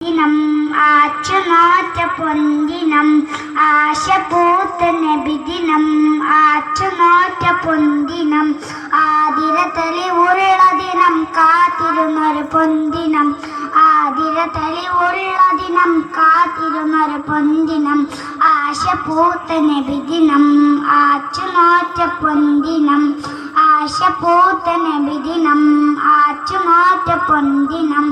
ദിനം ആറ്റുനോറ്റ പൊന്തിനം ആശപൂത്ത നബിദിനം ആറ്റുനോറ്റ പൊന്തിനം ആതിര തെളിവുള്ള ദിനം കാത്തിരുന്നൊരു പൊന്തിനം ആതിര തെളിവുള്ള ദിനം കാത്തിരുന്നൊരു പൊന്തിനം ആശപൂത്ത നബിദിനം ആറ്റുനോറ്റ പൊന്തിനം ആശപൂത്ത നബിദിനം ആറ്റുനോറ്റ പൊന്തിനം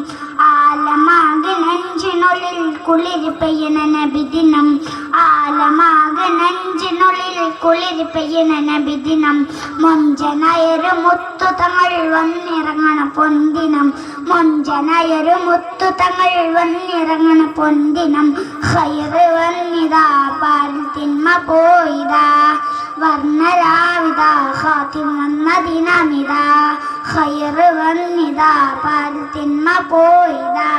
കുളിര് പെയ്യണ നബിദിനം ആലമാകെ നെഞ്ചിനുള്ളിൽ കുളിര് പെയ്യണ നബിദിനം മൊഞ്ചനയരു മുത്തു തങ്ങൾ വന്നിറങ്ങണ പൊന്തിനം മൊഞ്ചനയരു മുത്തു തങ്ങൾ വന്നിറങ്ങണ പൊന്തിനം ഹൈറ് വന്നിതാ പാൽ തിന്മ പോയിതാ വർണരാവിതാ ഹാത്തിം വന്ന ദിനമിതാ. ഹൈറ് വന്നിതാ പാൽ തിന്മ പോയിതാ.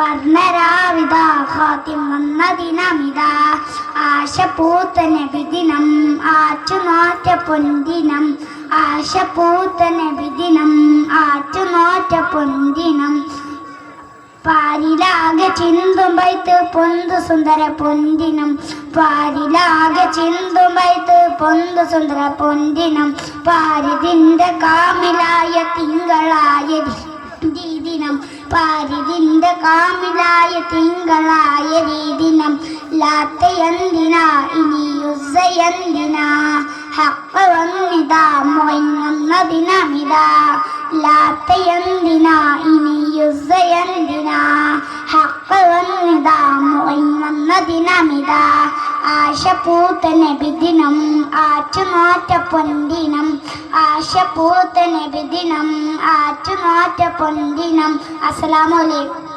വർണരാവിതാ പാരിലാകെ ചിന്തും വൈത്ത് പൊന്തു സുന്ദര പൊന്തിനം. പാരിലാകെ ചിന്തും വൈത്ത് പൊന്തു സുന്ദര പൊന്തിനം. പാരിതിന്റെ കാമിലായ തിങ്കളായ ദീദിനം പാരിതിന്റെ കാമിലായ തിങ്കളായ രീതിനം. ലാത്തയന്തിന ഇനി യുസയന്തിന ഹക്ക വന്നിതാ മോൻ വന്ന ദിനമിതാ ലാത്തയന്തിന ഇനി യുസയന്തിന ഹക്ക വന്നിതാ മോൻ ആശപൂത്തനെ നബിദിനം ആറ്റുനോറ്റ പൊന്തിനം ആശപൂത്തനെ പൂത്ത നബിദിനം ആറ്റുനോറ്റ പൊന്തിനം. അസ്സലാമു അലൈക്കും.